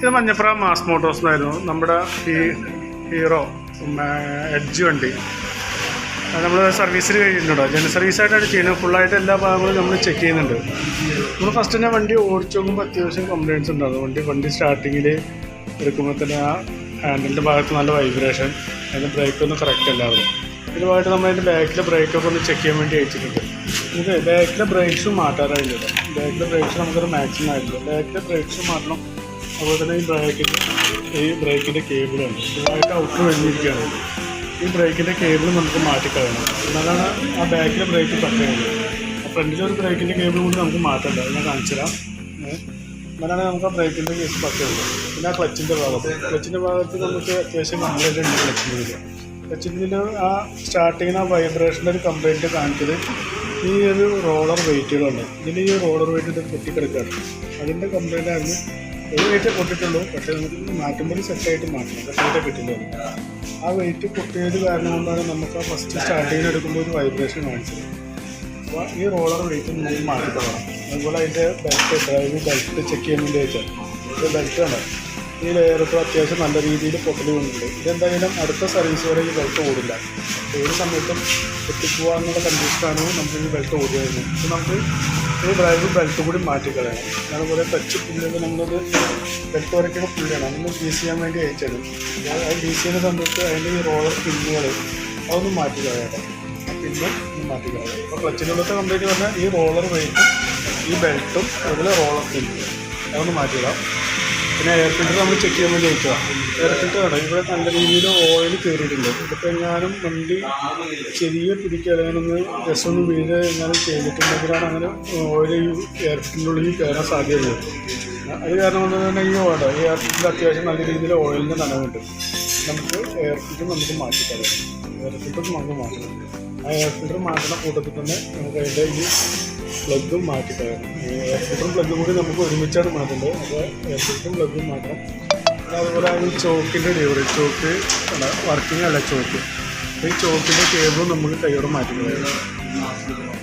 ഇത് Manjappura mass Motors ആയിരുന്നു. നമ്മുടെ ഈ ഹീറോ എഡ്ജ് വണ്ടി. നമ്മൾ സർവീസിന് കഴിഞ്ഞിട്ടുണ്ടോ? ജനറൽ സർവീസായിട്ടാണ് ചെയ്യുന്നത്. ഫുള്ളായിട്ട് എല്ലാ ഭാഗങ്ങളും നമ്മൾ ചെക്ക് ചെയ്യുന്നുണ്ട്. നമ്മൾ ഫസ്റ്റ് തന്നെ വണ്ടി ഓടിച്ചു നോക്കുമ്പോൾ അത്യാവശ്യം കംപ്ലയിൻസ് ഉണ്ടാകും വണ്ടി വണ്ടി സ്റ്റാർട്ടിങ്ങിൽ എടുക്കുമ്പോൾ തന്നെ ആ ഹാൻഡിലിന്റെ ഭാഗത്ത് നല്ല വൈബ്രേഷൻ അതിന്റെ ബ്രേക്കൊന്നും കറക്റ്റ് അവിടെ ഇതുമായിട്ട് നമ്മൾ അതിന്റെ ബാക്കിലെ ബ്രേക്കൊക്കെ ഒന്ന് ചെക്ക് ചെയ്യാൻ വേണ്ടി അയച്ചിട്ടുണ്ട്. ഇത് ബാക്കിലെ ബ്രേക്സും മാറ്റാറായില്ല ബാക്കിലെ ബ്രേക്സ് നമുക്കൊരു മാക്സിമം ആയിട്ടില്ല ബാക്കിലെ ബ്രേക്സും മാറ്റണം. അതുപോലെ തന്നെ ഈ ബ്രേക്കിന്റെ ഈ ബ്രേക്കിന്റെ കേബിളുണ്ട് ഇതുമായിട്ട് ഔട്ട് വന്നിരിക്കുകയാണ്. ഈ ബ്രേക്കിന്റെ കേബിൾ നമുക്ക് മാറ്റിക്കളയണം. എന്നാലാണ് ആ ബാക്കിലെ ബ്രേക്ക് പറ്റുന്നത് ഫ്രണ്ടിലെ ഒരു ബ്രേക്കിന്റെ കേബിൾ കൊണ്ട് നമുക്ക് മാറ്റണ്ട. ഞാൻ കാണിച്ചു തരാം. എന്നാലാണ് നമുക്ക് ആ ബ്രേക്കിന്റെ കേസ് പറ്റുള്ളൂ പിന്നെ ആ ക്ലച്ചിന്റെ ഭാഗത്ത് ക്ലച്ചിന്റെ ഭാഗത്ത് നമുക്ക് അത്യാവശ്യം കംപ്ലൈന്റ് ഉണ്ട് ക്ലച്ചിന്റെ ക്ലച്ചിന്റെ ആ സ്റ്റാർട്ടിങ്ങിന് ആ വൈബ്രേഷന്റെ ഒരു കംപ്ലൈന്റ് കാണിച്ചത് ഈ ഒരു റോളർ വെയിറ്റുകളുണ്ട് ഇതിൽ ഈ റോളർ വെയിറ്റ് ഇത് പൊട്ടിക്കിടക്കുകയാണ്. അതിന്റെ കംപ്ലൈന്റ് ആയിരുന്നു ഒരു വെയിറ്റ് പൊട്ടിട്ടുള്ളൂ പക്ഷേ നമുക്ക് മാറ്റുമ്പോൾ സെറ്റായിട്ട് മാറ്റണം. സെറ്റായിട്ട് കിട്ടില്ല. ആ വെയിറ്റ് പൊട്ടിയത് കാരണം കൊണ്ടാണ് നമുക്ക് ആ ഫസ്റ്റ് സ്റ്റാർട്ടിങ്ങിൽ എടുക്കുമ്പോൾ ഒരു വൈബ്രേഷൻ കാണിച്ചത്. അപ്പോൾ ഈ റോളർ വെയിറ്റ് നമുക്ക് മാറ്റി അതുപോലെ അതിന്റെ ബെൽറ്റ് ഡ്രൈവിംഗ് ബെൽറ്റ് ചെക്ക് ചെയ്യാൻ വേണ്ടി വെച്ചാൽ ബെൽറ്റ് ആണ്. ഈ ലെയറുകൾ അത്യാവശ്യം നല്ല രീതിയിൽ പൊട്ടൽ കൊണ്ടുണ്ട് ഇതെന്തായാലും അടുത്ത സർവീസ് വരെ ഈ ബെൽറ്റ് ഓടില്ല. ഏത് സമയത്തും എത്തിപ്പോകാന്നുള്ള കണ്ടീഷനാണ് നമുക്ക് ഈ ബെൽറ്റ് ഓടിയായിരുന്നു അപ്പോൾ നമുക്ക് ഈ ഡ്രൈവർ ബെൽറ്റ് കൂടി മാറ്റിക്കളയണം അതുപോലെ ടച്ച് പുള്ളിയൊക്കെ നമ്മളത് ബെൽറ്റ് വരയ്ക്കുന്ന പുള്ളിയാണ് അതൊന്ന് ഡീസ് ചെയ്യാൻ വേണ്ടി അയച്ചത് അത് സി ചെയ്യുന്ന സമയത്ത് അതിന്റെ ഈ റോളർ പിന്നുകൾ അതൊന്ന് മാറ്റി കളയണം. ആ പിന്നെ ഒന്ന് മാറ്റി കളയാം അപ്പോൾ ക്ലച്ചിനുള്ളത്തെ കംപ്ലീറ്റ് പറഞ്ഞാൽ ഈ റോളർ വെയിറ്റും ഈ ബെൽറ്റും അതുപോലെ റോളർ പിന്നും അതൊന്ന് മാറ്റിയിടാം പിന്നെ എയർ ഫിൽറ്റർ നമ്മൾ ചെക്ക് ചെയ്യാൻ വേണ്ടി വെക്കുക എയർ ഫിൽറ്റർ വേണം. ഇവിടെ നല്ല രീതിയിൽ ഓയിൽ കയറിയിട്ടുണ്ട് ഇതിപ്പോൾ എങ്ങാനും വണ്ടി ചെറിയ പിടിക്കുക അല്ലെങ്കിൽ ഒന്ന് വീഴ് എങ്ങാനും ചെയ്തിട്ടുണ്ടെങ്കിലാണ് അങ്ങനെ ഓയിൽ ഈ എയർ ഫിൽറ്ററിനുള്ളിൽ കയറാൻ സാധ്യതയുള്ളത് അത് കാരണം കൊണ്ട് തന്നെ ഈ ഓട ഈ എയർ ഫിൽറ്റർ അത്യാവശ്യം നല്ല രീതിയിൽ ഓയിലിന്റെ നനവുണ്ട്. നമുക്ക് എയർ ഫിൽറ്റർ നമുക്ക് മാറ്റിത്തരാം എയർ ഫിൽറ്റർ നമുക്ക് മാറ്റിത്തരാം എയർ ഫിൽറ്റർ മാറ്റുന്ന കൂട്ടത്തിൽ തന്നെ നമുക്ക് അതിന്റെ ഈ പ്ലഗും മാറ്റിത്തരാം. എയർ ഫിൽറ്ററും പ്ലഗും കൂടി നമുക്ക് ഒരുമിച്ചാണ് മാറ്റേണ്ടത്. അപ്പോൾ എയർ ഫിൽറ്ററും പ്ലഗും മാറ്റണം. അതുപോലെ ഈ ചോക്കിന്റെ ഡെലിവറി ചോക്ക് അല്ല വർക്കിംഗ് അല്ല ചോക്ക്. ഈ ചോക്കിന്റെ കേബിളും നമുക്ക് കൈയോടെ മാറ്റിക്കളയണം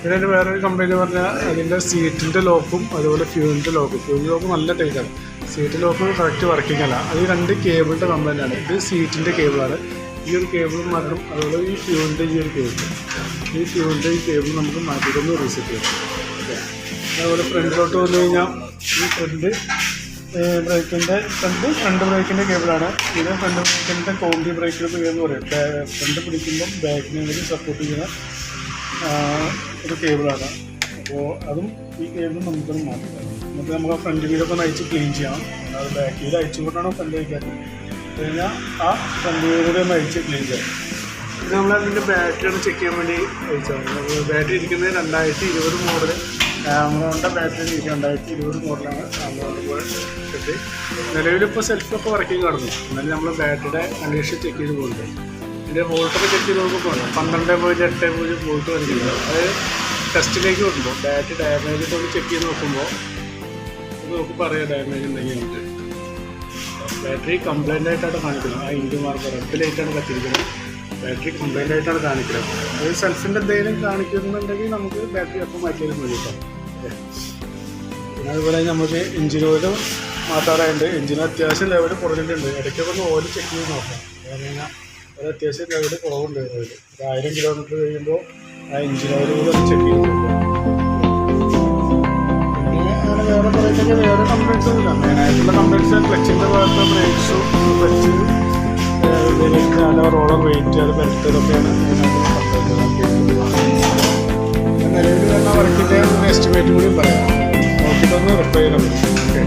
പിന്നെ അതിന്റെ വേറൊരു കംപ്ലൈന്റ് പറഞ്ഞാൽ അതിന്റെ സീറ്റിന്റെ ലോക്കും അതുപോലെ ഫ്യൂലിന്റെ ലോക്കും ഫ്യൂൽ ലോക്ക് നല്ല ടൈറ്റാണ് സീറ്റ് ലോക്ക് കറക്റ്റ് വർക്കിംഗ് അല്ല. അത് രണ്ട് കേബിളിന്റെ കംപ്ലൈന്റ് ആണ്. ഇത് സീറ്റിന്റെ കേബിളാണ് ഈ ഒരു കേബിൾ മാറ്റണം. അതുപോലെ ഈ ഫ്യൂവിന്റെ ഈ ഒരു കേബിൾ ഈ ഫ്യൂവിന്റെ ഈ കേബിൾ നമുക്ക് മാറ്റിയിട്ടൊന്ന് റീസെറ്റ് ചെയ്യാം. അതുപോലെ ഫ്രണ്ടിലോട്ട് വന്നു കഴിഞ്ഞാൽ ഈ ഫ്രണ്ട് ബ്രേക്കിന്റെ ഫ്രണ്ട് ഫ്രണ്ട് ബ്രേക്കിന്റെ കേബിളാണ് ഇത് ഫ്രണ്ട് ബ്രേക്കിന്റെ കോമ്പി ബ്രേക്കിൽ എന്ന് പറയും ഫ്രണ്ട് പിടിക്കുമ്പോൾ ബാക്കിനെ വേണ്ടി സപ്പോർട്ട് ചെയ്യുന്ന ഒരു കേബിളാണ് അപ്പോൾ അതും ഈ കേബിളും നമുക്കൊന്ന് മാറ്റാം എന്നിട്ട് നമുക്ക് ആ ഫ്രണ്ട് വീലൊക്കെ ഒന്ന് അയച്ച് ക്ലീൻ ചെയ്യണം അത് ബാക്ക് വീൽ അയച്ചുകൊണ്ടാണ് ഫ്രണ്ട് വയ്ക്കാൻ കഴിഞ്ഞാൽ ആ കമ്പ്യൂട്ടർ അയച്ച് ക്ലീൻ ചെയ്യാം. പിന്നെ നമ്മൾ അതിന്റെ ബാറ്ററി ഒന്ന് ചെക്ക് ചെയ്യാൻ വേണ്ടി അയച്ചു ബാറ്ററി ഇരിക്കുന്നത് രണ്ടായിരത്തി ഇരുപത് മോഡൽ ക്യാമറോണിന്റെ ബാറ്ററി ഇരിക്കുക രണ്ടായിരത്തി ഇരുപത് മോഡലാണ് ക്യാമറോണ്ട് പോയിട്ട് നിലവിലിപ്പോൾ സെൽഫൊക്കെ വർക്കിംഗ് കടന്നു എന്നാലും നമ്മൾ ബാറ്ററിയുടെ കണ്ടീഷൻ ചെക്ക് ചെയ്ത് പോകുന്നുണ്ട് ഇതിന്റെ വോൾട്ടൊക്കെ ചെക്ക് ചെയ്ത് നോക്കുമ്പോൾ പന്ത്രണ്ട് പോയിന്റ് എട്ട് പൂജ്യം വോൾട്ട് വരുന്നില്ല അത് ടെസ്റ്റിലേക്ക് വരുമ്പോൾ ബാറ്ററി ഡാമേജ് ഒന്ന് ചെക്ക് ചെയ്ത് നോക്കുമ്പോൾ നോക്കുമ്പോൾ അറിയാം ഡാമേജ് ഉണ്ടെങ്കിൽ നമുക്ക്. ബാറ്ററി കംപ്ലൈന്റ് ആയിട്ടാണ് കാണിക്കുന്നത്. ആ ഇൻഡ്യൻ മാർക്ക് റെഡ് ലൈറ്റാണ് കത്തിരിക്കുന്നത് ബാറ്ററി കംപ്ലൈന്റ് ആയിട്ടാണ് കാണിക്കുന്നത്. അത് സെൽഫിന്റെ എന്തെങ്കിലും കാണിക്കുന്നുണ്ടെങ്കിൽ നമുക്ക് ബാറ്ററി അപ്പം മാറ്റിയാലും മതി. പിന്നെ അതുപോലെ നമുക്ക് എഞ്ചിൻ ഓയിൽ മാറ്റാറായുണ്ട് എഞ്ചിന് അത്യാവശ്യം ലെവൽ കുറഞ്ഞിട്ടുണ്ട്. ഇടയ്ക്കൊക്കെ ഒന്ന് ഓയിൽ ചെക്ക് ചെയ്ത് നോക്കാം. കാരണം കഴിഞ്ഞാൽ ഒരു അത്യാവശ്യം ലെവൽ കുറവുണ്ട് ഓയിൽ ഒരു ആയിരം കിലോമീറ്റർ കഴിയുമ്പോൾ ആ എഞ്ചിൻ ഓയിൽ കൂടെ ഒന്ന് ചെക്ക് ചെയ്ത് നോക്കാം. പറയുന്നത് വേറെ കംപ്ലൈൻസ് ഒന്നുമില്ല മെയിനായിട്ടുള്ള കംപ്ലൈൻസ് ക്ലച്ചിന്റെ ഭാഗത്ത് ബ്രേക്സും ക്ലച്ച് വേരിയന്റ് അല്ല റോളർ വെയിറ്റ് അത് ബെൽറ്റ് ഇതൊക്കെയാണ് നിലവിൽ വരുന്ന വർക്കിന്റെ എസ്റ്റിമേറ്റ് കൂടി പറയാം. നോക്കിയിട്ടൊന്ന് റിപ്പയർ ചെയ്യണം ഓക്കെ